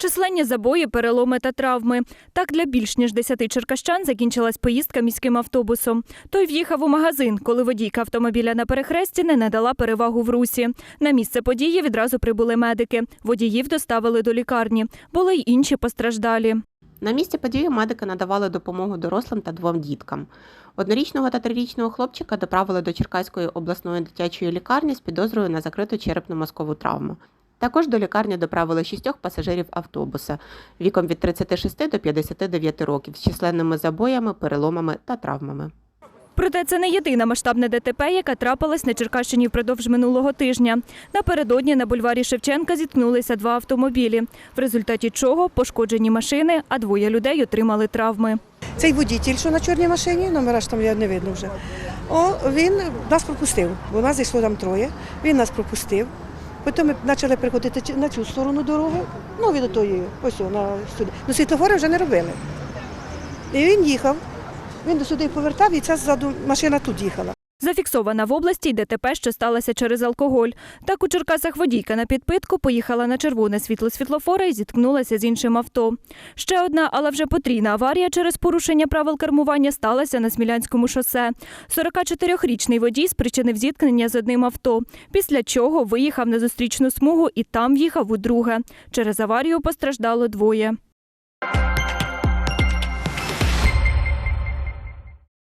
Численні забої, переломи та травми. Так для більш ніж 10 черкащан закінчилась поїздка міським автобусом. Той в'їхав у магазин, коли водійка автомобіля на перехресті не надала перевагу в русі. На місце події відразу прибули медики. Водіїв доставили до лікарні. Були й інші постраждалі. На місці події медики надавали допомогу дорослим та двом діткам. Однорічного та трирічного хлопчика доправили до Черкаської обласної дитячої лікарні з підозрою на закриту черепно-мозкову травму. Також до лікарні доправили шістьох пасажирів автобуса віком від 36 до 59 років з численними забоями, переломами та травмами. Проте це не єдина масштабна ДТП, яка трапилась на Черкащині впродовж минулого тижня. Напередодні на бульварі Шевченка зіткнулися два автомобілі, в результаті чого пошкоджені машини, а двоє людей отримали травми. Цей водій, що на чорній машині, номера ж там я не видно вже. О, він нас пропустив, бо нас зайшло там троє. Він нас пропустив. Потім ми почали приходити на цю сторону дороги, ну від тої, ось на сюди. Ну світлофори вже не робили. І він їхав. Він до сюди повертав, і ця ззаду машина тут їхала. Зафіксована в області й ДТП, що сталося через алкоголь. Так у Черкасах водійка на підпитку поїхала на червоне світло світлофора і зіткнулася з іншим авто. Ще одна, але вже потрійна аварія через порушення правил кермування сталася на Смілянському шосе. 44-річний водій спричинив зіткнення з одним авто, після чого виїхав на зустрічну смугу і там в'їхав у друге. Через аварію постраждало двоє.